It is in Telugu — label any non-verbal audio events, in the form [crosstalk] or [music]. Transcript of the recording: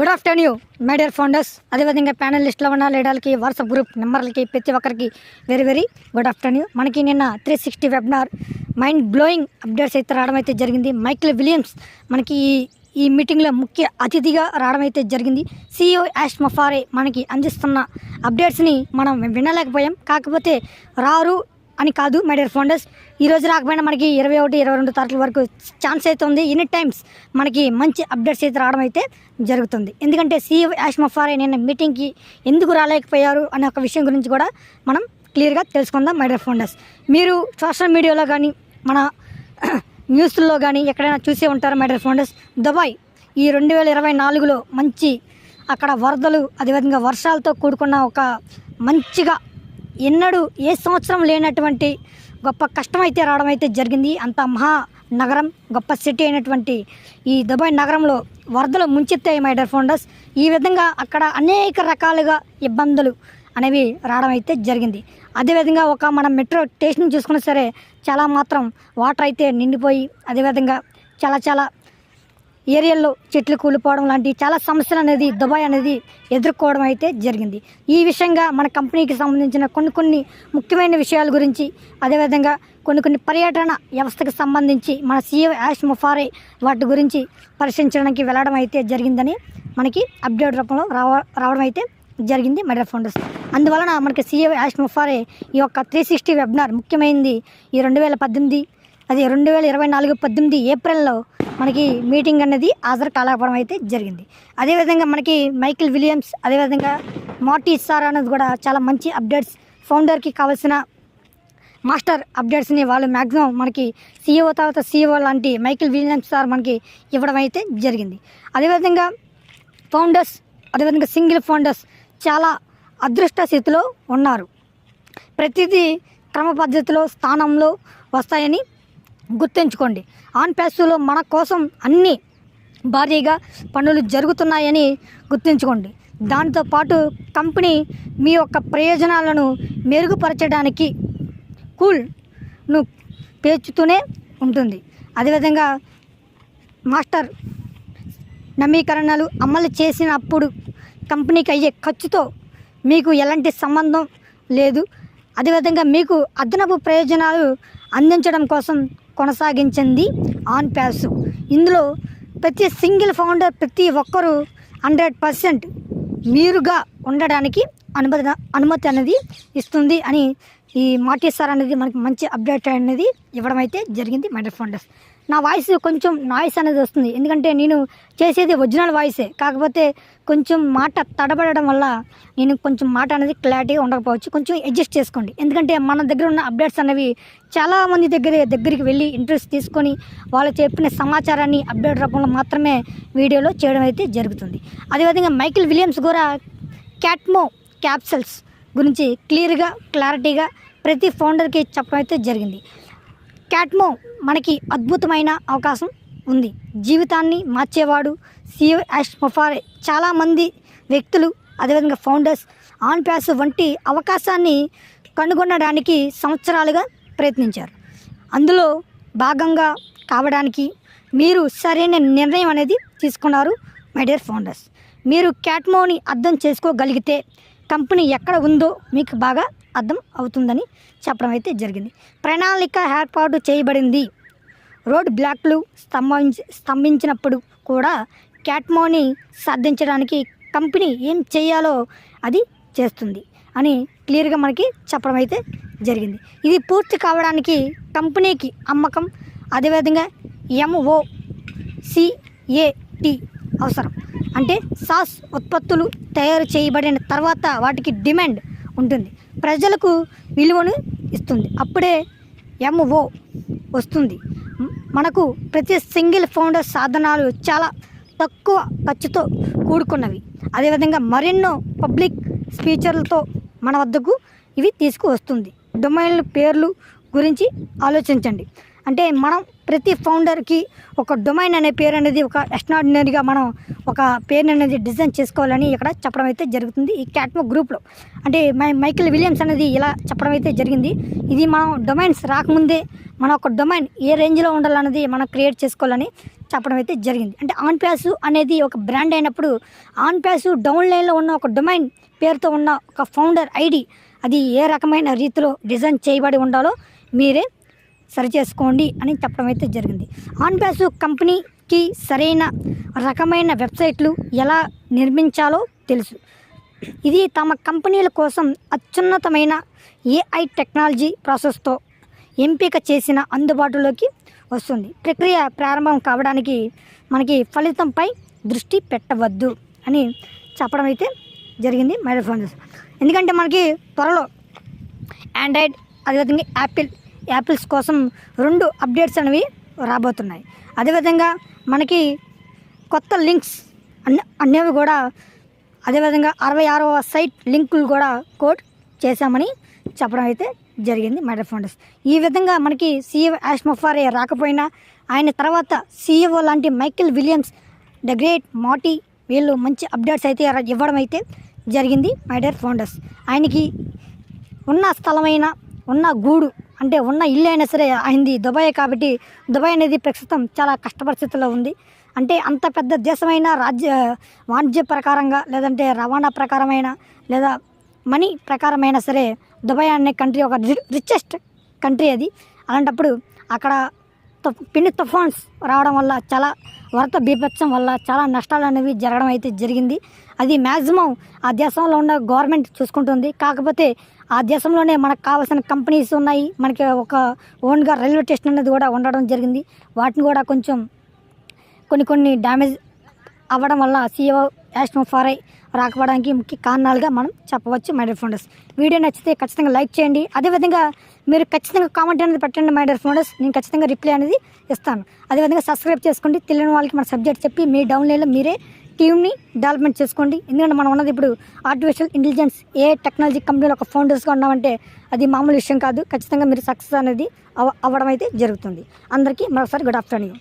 Good afternoon my dear founders అదేవిధంగా ప్యానలిస్ట్లో ఉన్న లీడర్లకి వాట్సాప్ గ్రూప్ నెంబర్లకి ప్రతి ఒక్కరికి వెరీ వెరీ గుడ్ ఆఫ్టర్నూన్ మనకి నిన్న three sixty webinar mind blowing updates అయితే రావడం అయితే జరిగింది. మైకిల్ విలియమ్స్ మనకి ఈ ఈ మీటింగ్లో ముఖ్య అతిథిగా రావడం అయితే జరిగింది. సిఇఓ యాష్ మఫారే మనకి అందిస్తున్న అప్డేట్స్ని మనం వినలేకపోయాం. కాకపోతే రారు అని కాదు మై డియర్ ఫౌండర్స్ ఈరోజు రాకపోయినా మనకి ఇరవై ఒకటి ఇరవై రెండు తారీఖుల వరకు ఛాన్స్ అయితే ఉంది. ఎనీ టైమ్స్ మనకి మంచి అప్డేట్స్ అయితే రావడం అయితే జరుగుతుంది. ఎందుకంటే సీఈఓ యాష్ మఫారే నిన్న మీటింగ్కి ఎందుకు రాలేకపోయారు అనే ఒక విషయం గురించి కూడా మనం క్లియర్గా తెలుసుకుందాం మై డియర్ ఫౌండర్స్ మీరు సోషల్ మీడియాలో కానీ మన [clears throat] న్యూస్లో కానీ ఎక్కడైనా చూసే ఉంటారు మై డియర్ ఫౌండర్స్ దుబాయ్ ఈ రెండు వేల ఇరవై నాలుగులో మంచి అక్కడ వరదలు అదేవిధంగా వర్షాలతో కూడుకున్న ఒక మంచిగా ఎన్నడూ ఏ సంవత్సరం లేనటువంటి గొప్ప కష్టం అయితే రావడం అయితే జరిగింది. అంత మహా నగరం గొప్ప సిటీ అయినటువంటి ఈ దుబాయ్ నగరంలో వరదలు ముంచెత్తాయి మై డియర్ ఫౌండర్స్. ఈ విధంగా అక్కడ అనేక రకాలుగా ఇబ్బందులు అనేవి రావడం అయితే జరిగింది. అదేవిధంగా ఒక మనం మెట్రో స్టేషన్ చూసుకున్నా సరే చాలా మాత్రం వాటర్ అయితే నిండిపోయి అదేవిధంగా చాలా చాలా ఏరియాల్లో చెట్లు కూలిపోవడం లాంటి చాలా సమస్యలు అనేది దుబాయ్ అనేది ఎదుర్కోవడం అయితే జరిగింది. ఈ విషయంగా మన కంపెనీకి సంబంధించిన కొన్ని కొన్ని ముఖ్యమైన విషయాల గురించి అదేవిధంగా కొన్ని కొన్ని పర్యటన వ్యవస్థకు సంబంధించి మన సీఎం యాష్ ముఫారే వాటి గురించి పరిశీలించడానికి వెళ్ళడం అయితే జరిగిందని మనకి అప్డేట్ రూపంలో రావ రావడం అయితే జరిగింది మెడల్ ఫౌండర్స్. అందువలన మనకి సీఎం యాష్ ముఫారే ఈ యొక్క త్రీ సిక్స్టీ వెబినార్ ముఖ్యమైనది ఈ రెండు వేల పద్దెనిమిది అది రెండు వేల ఇరవై నాలుగు పద్దెనిమిది ఏప్రిల్లో మనకి మీటింగ్ అనేది హాజరు కాలేకపోవడం అయితే జరిగింది. అదేవిధంగా మనకి మైకిల్ విలియమ్స్ అదేవిధంగా మార్టీ సార్ అనేది కూడా చాలా మంచి అప్డేట్స్ ఫౌండర్కి కావాల్సిన మాస్టర్ అప్డేట్స్ని వాళ్ళు మ్యాక్సిమం మనకి సీఈఓ తర్వాత సీఈఓ లాంటి మైకిల్ విలియమ్స్ సార్ మనకి ఇవ్వడం అయితే జరిగింది. అదేవిధంగా ఫౌండర్స్ అదేవిధంగా సింగిల్ ఫౌండర్స్ చాలా అదృష్ట స్థితిలో ఉన్నారు. ప్రతిదీ క్రమ పద్ధతిలో స్థానంలో వస్తాయని గుర్తుంచుకోండి. ఆన్ ప్యాస్లో మన కోసం అన్ని భారీగా పనులు జరుగుతున్నాయని గుర్తుంచుకోండి. దాంతో పాటు కంపెనీ మీ యొక్క ప్రయోజనాలను మెరుగుపరచడానికి కూల్ను పేర్చుతూనే ఉంటుంది. అదేవిధంగా మాస్టర్ నవీకరణలు అమలు చేసినప్పుడు కంపెనీకి అయ్యే ఖర్చుతో మీకు ఎలాంటి సంబంధం లేదు. అదేవిధంగా మీకు అదనపు ప్రయోజనాలు అందించడం కోసం కొనసాగించింది ఆన్ ప్యాస్. ఇందులో ప్రతి సింగిల్ ఫౌండర్ ప్రతి ఒక్కరూ హండ్రెడ్ పర్సెంట్ మీరుగా ఉండడానికి అనుమతి అనుమతి అనేది ఇస్తుంది అని ఈ మాటీ సార్ అనేది మనకి మంచి అప్డేట్ అనేది ఇవ్వడం అయితే జరిగింది మైండర్ ఫౌండర్స్. నా వాయిస్ కొంచెం నాయిస్ అనేది వస్తుంది. ఎందుకంటే నేను చేసేది ఒరిజినల్ వాయిసే. కాకపోతే కొంచెం మాట తడబడడం వల్ల నేను కొంచెం మాట అనేది క్లారిటీగా ఉండకపోవచ్చు. కొంచెం అడ్జస్ట్ చేసుకోండి. ఎందుకంటే మన దగ్గర ఉన్న అప్డేట్స్ అనేవి చాలామంది దగ్గర దగ్గరికి వెళ్ళి ఇంట్రెస్ట్ తీసుకొని వాళ్ళు చెప్పిన సమాచారాన్ని అప్డేట్ రూపంలో మాత్రమే వీడియోలో చేయడం అయితే జరుగుతుంది. అదేవిధంగా మైకిల్ విలియమ్స్ కూడా క్యాట్మో క్యాప్సల్స్ గురించి క్లియర్గా క్లారిటీగా ప్రతి ఫౌండర్కి చెప్పడం అయితే జరిగింది. క్యాట్మో మనకి అద్భుతమైన అవకాశం ఉంది. జీవితాన్ని మార్చేవాడు సిఓ యాష్ మొఫారే. చాలామంది వ్యక్తులు అదేవిధంగా ఫౌండర్స్ ఆన్ ప్యాస్ వంటి అవకాశాన్ని కనుగొనడానికి సంవత్సరాలుగా ప్రయత్నించారు. అందులో భాగంగా కావడానికి మీరు సరైన నిర్ణయం అనేది తీసుకున్నారు మై డియర్ ఫౌండర్స్. మీరు క్యాట్మోని అర్థం చేసుకోగలిగితే కంపెనీ ఎక్కడ ఉందో మీకు బాగా అర్థం అవుతుందని చెప్పడం అయితే జరిగింది. ప్రణాళిక ఏర్పాటు చేయబడింది. రోడ్ బ్లాక్లు స్తంభించి స్తంభించినప్పుడు కూడా క్యాట్మోని సాధించడానికి కంపెనీ ఏం చేయాలో అది చేస్తుంది అని క్లియర్గా మనకి చెప్పడం అయితే జరిగింది. ఇది పూర్తి కావడానికి కంపెనీకి అమ్మకం. అదేవిధంగా ఎంఓ సిఏటి అవసరం. అంటే సాస్ ఉత్పత్తులు తయారు చేయబడిన తర్వాత వాటికి డిమాండ్ ఉంటుంది. ప్రజలకు విలువను ఇస్తుంది. అప్పుడే ఎంఓ వస్తుంది. మనకు ప్రతి సింగిల్ ఫౌండర్ సాధనాలు చాలా తక్కువ ఖర్చుతో కూడుకున్నవి. అదేవిధంగా మరెన్నో పబ్లిక్ స్పీచర్లతో మన వద్దకు ఇవి తీసుకువస్తుంది. డొమైన్ల పేర్లు గురించి ఆలోచించండి. అంటే మనం ప్రతి ఫౌండర్కి ఒక డొమైన్ అనే పేరు అనేది ఒక ఎక్స్ట్రాడినరీగా మనం ఒక పేరు అనేది డిజైన్ చేసుకోవాలని ఇక్కడ చెప్పడం అయితే జరుగుతుంది ఈ క్యాట్మో గ్రూప్లో. అంటే మై మైకిల్ విలియమ్స్ అనేది ఇలా చెప్పడం అయితే జరిగింది. ఇది మనం డొమైన్స్ రాకముందే మన ఒక డొమైన్ ఏ రేంజ్లో ఉండాలన్నది మనం క్రియేట్ చేసుకోవాలని చెప్పడం అయితే జరిగింది. అంటే ఆన్ ప్యాసు అనేది ఒక బ్రాండ్ అయినప్పుడు ఆన్ ప్యాసు డౌన్ లైన్లో ఉన్న ఒక డొమైన్ పేరుతో ఉన్న ఒక ఫౌండర్ ఐడి అది ఏ రకమైన రీతిలో డిజైన్ చేయబడి ఉండాలో మీరే సరి చేసుకోండి అని చెప్పడం అయితే జరిగింది. ఆన్ కంపెనీకి సరైన రకమైన వెబ్సైట్లు ఎలా నిర్మించాలో తెలుసు. ఇది తమ కంపెనీల కోసం అత్యున్నతమైన ఏఐ టెక్నాలజీ ప్రాసెస్తో ఎంపిక చేసిన అందుబాటులోకి వస్తుంది. ప్రక్రియ ప్రారంభం కావడానికి మనకి ఫలితంపై దృష్టి పెట్టవద్దు అని చెప్పడం అయితే జరిగింది మైడల్ ఫోన్స్ ఎందుకంటే మనకి త్వరలో ఆండ్రాయిడ్ అదేవిధంగా యాపిల్ యాపిల్స్ కోసం రెండు అప్డేట్స్ అనేవి రాబోతున్నాయి. అదేవిధంగా మనకి కొత్త లింక్స్ అన్ని అనేవి కూడా అదేవిధంగా అరవై ఆరవ సైట్ లింకులు కూడా కోడ్ చేశామని చెప్పడం అయితే జరిగింది మైడర్ ఫౌండర్స్. ఈ విధంగా మనకి సీఈఓ యాష్మఫారే రాకపోయినా ఆయన తర్వాత సీఈఓ లాంటి Michael Williams the great Matty వీళ్ళు మంచి అప్డేట్స్ అయితే ఇవ్వడం అయితే జరిగింది మైడర్ ఫౌండర్స్. ఆయనకి ఉన్న స్థలమైన ఉన్న గూడు అంటే ఉన్న ఇల్లు అయినా సరే అయింది. దుబాయ్ కాబట్టి దుబాయ్ అనేది ప్రస్తుతం చాలా కష్ట పరిస్థితుల్లో ఉంది. అంటే అంత పెద్ద దేశమైన రాజ్య వాణిజ్య ప్రకారంగా లేదంటే రవాణా ప్రకారమైన లేదా మనీ ప్రకారమైన సరే దుబాయ్ అనే కంట్రీ ఒక రిచెస్ట్ కంట్రీ అది. అలాంటప్పుడు అక్కడ పిన్ని తుఫాన్స్ రావడం వల్ల చాలా వరద బీభత్సం వల్ల చాలా నష్టాలు అనేవి జరగడం అయితే జరిగింది. అది మ్యాక్సిమం ఆ దేశంలో ఉన్న గవర్నమెంట్ చూసుకుంటుంది. కాకపోతే ఆ దేశంలోనే మనకు కావాల్సిన కంపెనీస్ ఉన్నాయి. మనకి ఒక ఓన్గా రైల్వే స్టేషన్ అనేది కూడా ఉండడం జరిగింది. వాటిని కూడా కొంచెం కొన్ని కొన్ని డ్యామేజ్ అవ్వడం వల్ల సీఓ యాష్మో రాకపోవడానికి ముఖ్య కారణాలుగా మనం చెప్పవచ్చు మైడర్ డియర్ ఫౌండర్స్ వీడియో నచ్చితే ఖచ్చితంగా లైక్ చేయండి. అదేవిధంగా మీరు ఖచ్చితంగా కామెంట్ అనేది పెట్టండి మైడర్ డియర్ ఫౌండర్స్ నేను ఖచ్చితంగా రిప్లై అనేది ఇస్తాను. అదేవిధంగా సబ్స్క్రైబ్ చేసుకోండి. తెలియని వాళ్ళకి మన సబ్జెక్ట్ చెప్పి మీ డౌన్లైన్లో మీరే టీమ్ని డెవలప్మెంట్ చేసుకోండి. ఎందుకంటే మనం ఉన్నది ఇప్పుడు ఆర్టిఫిషియల్ ఇంటెలిజెన్స్ ఏ టెక్నాలజీ కంపెనీలో ఒక ఫౌండర్స్గా ఉన్నామంటే అది మామూలు విషయం కాదు. ఖచ్చితంగా మీరు సక్సెస్ అనేది అవ అవ్వడం అయితే జరుగుతుంది. అందరికీ మరొకసారి గుడ్ ఆఫ్టర్నూన్